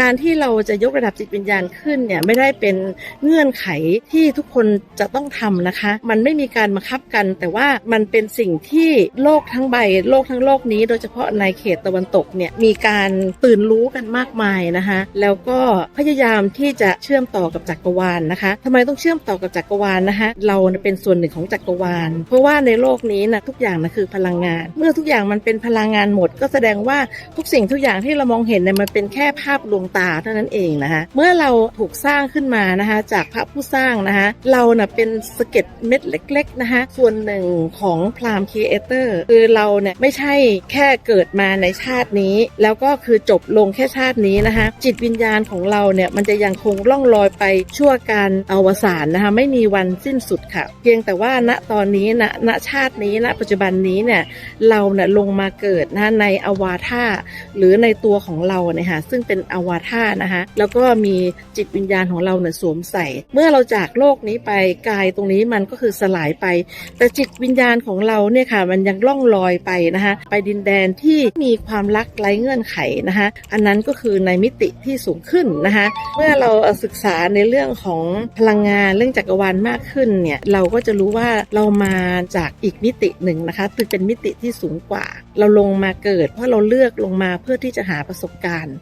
การที่เราจะยกระดับจิตวิญญาณขึ้นเนี่ยไม่ได้เป็นเงื่อนไขที่ทุกคนจะต้องทำนะคะ มันไม่มีการบังคับกัน แต่ว่ามันเป็นสิ่งที่โลกทั้งใบ โลกทั้งโลกนี้ โดยเฉพาะในเขตตะวันตกเนี่ยมีการตื่นรู้กันมากมายนะคะ แล้วก็พยายามที่จะเชื่อมต่อกับจักรวาลนะคะทำไมต้องเชื่อมต่อกับจักรวาลนะคะเราเนี่ยเป็นส่วนหนึ่งของจักรวาล เพราะว่าในโลกนี้นะทุกอย่างนะคือพลังงาน เมื่อทุกอย่างมันเป็นพลังงานหมด ก็แสดงว่าทุกสิ่งทุกอย่างที่เรามองเห็นเนี่ยมันเป็นแค่ภาพลวงตาเท่านั้นเองนะคะ เมื่อเราถูกสร้างขึ้นมานะคะจากพระผู้สร้างนะคะ เราน่ะเป็นสเก็ดเม็ดเล็ก ๆนะคะ ส่วนหนึ่งของพรามครีเอเตอร์คือเราเนี่ยไม่ใช่แค่เกิดมาในชาตินี้ แล้วก็คือจบลงแค่ชาตินี้นะคะ จิตวิญญาณของเราเนี่ยมันจะยังคงล่องลอยไปชั่วการอวสานนะคะ ไม่มีวันสิ้นสุดค่ะ เพียงแต่ว่าณตอนนี้ณณชาตินี้ณปัจจุบันนี้เนี่ยเราเนี่ยลงมาเกิดนะในอวาธาหรือในตัวของเราเนี่ยค่ะซึ่งเป็นอวาธานะคะแล้วก็มีจิตวิญญาณของเราเนี่ยสวมใส่ เมื่อเราจากโลกนี้ไปกายตรงนี้มันก็คือสลายไป แต่จิตวิญญาณของเราเนี่ยค่ะมันยังล่องลอยไปนะคะไปดินแดนที่มีความรักไร้เงื่อนไขนะคะอันนั้นก็คือในมิติที่สูงขึ้นนะคะเมื่อเราศึกษาในเรื่องของพลังงานเรื่องจักรวาลมากขึ้นเนี่ยเราก็จะรู้ว่าเรามาจากอีกมิติหนึ่งนะคะคือเป็นมิติที่สูงกว่า เราลงมาเกิด เพราะเราเลือกลงมาเพื่อที่จะหาประสบการณ์